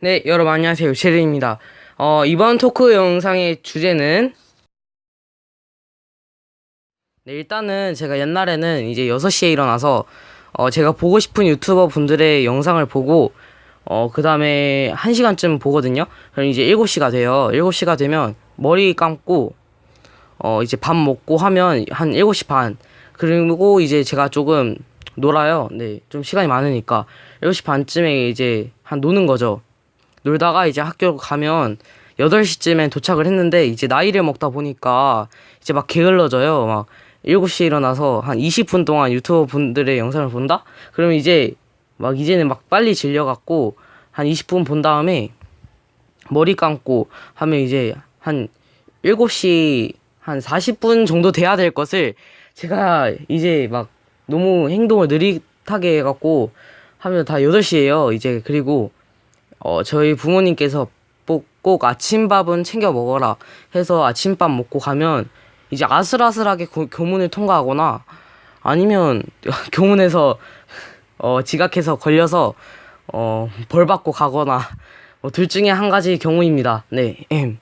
네, 여러분 안녕하세요. 제르입니다. 어, 이번 토크 영상의 주제는 네, 일단은 제가 옛날에는 이제 6시에 일어나서 어, 제가 보고 싶은 유튜버 분들의 영상을 보고 어, 그 다음에 1시간쯤 보거든요. 그럼 이제 7시가 돼요. 7시가 되면 머리 감고 어, 이제 밥 먹고 하면 한 7시 반. 그리고 이제 제가 조금 놀아요. 네, 좀 시간이 많으니까. 7시 반쯤에 이제 한 노는 거죠. 놀다가 이제 학교 가면 8시쯤에 도착을 했는데 이제 나이를 먹다 보니까 이제 막 게을러져요. 막 7시에 일어나서 한 20분 동안 유튜버 분들의 영상을 본다? 그러면 이제 막 이제는 막 빨리 질려갖고 한 20분 본 다음에 머리 감고 하면 이제 한 7시 한 40분 정도 돼야 될 것을 제가 이제 막 너무 행동을 느릿하게 해갖고 하면 다 8시에요. 이제 그리고 어, 저희 부모님께서 꼭, 꼭 아침밥은 챙겨 먹어라 해서 아침밥 먹고 가면 이제 아슬아슬하게 고- 교문을 통과하거나 아니면 교문에서 어, 지각해서 걸려서 어, 벌 받고 가거나 뭐 둘 중에 한 가지 경우입니다. 네. 엠.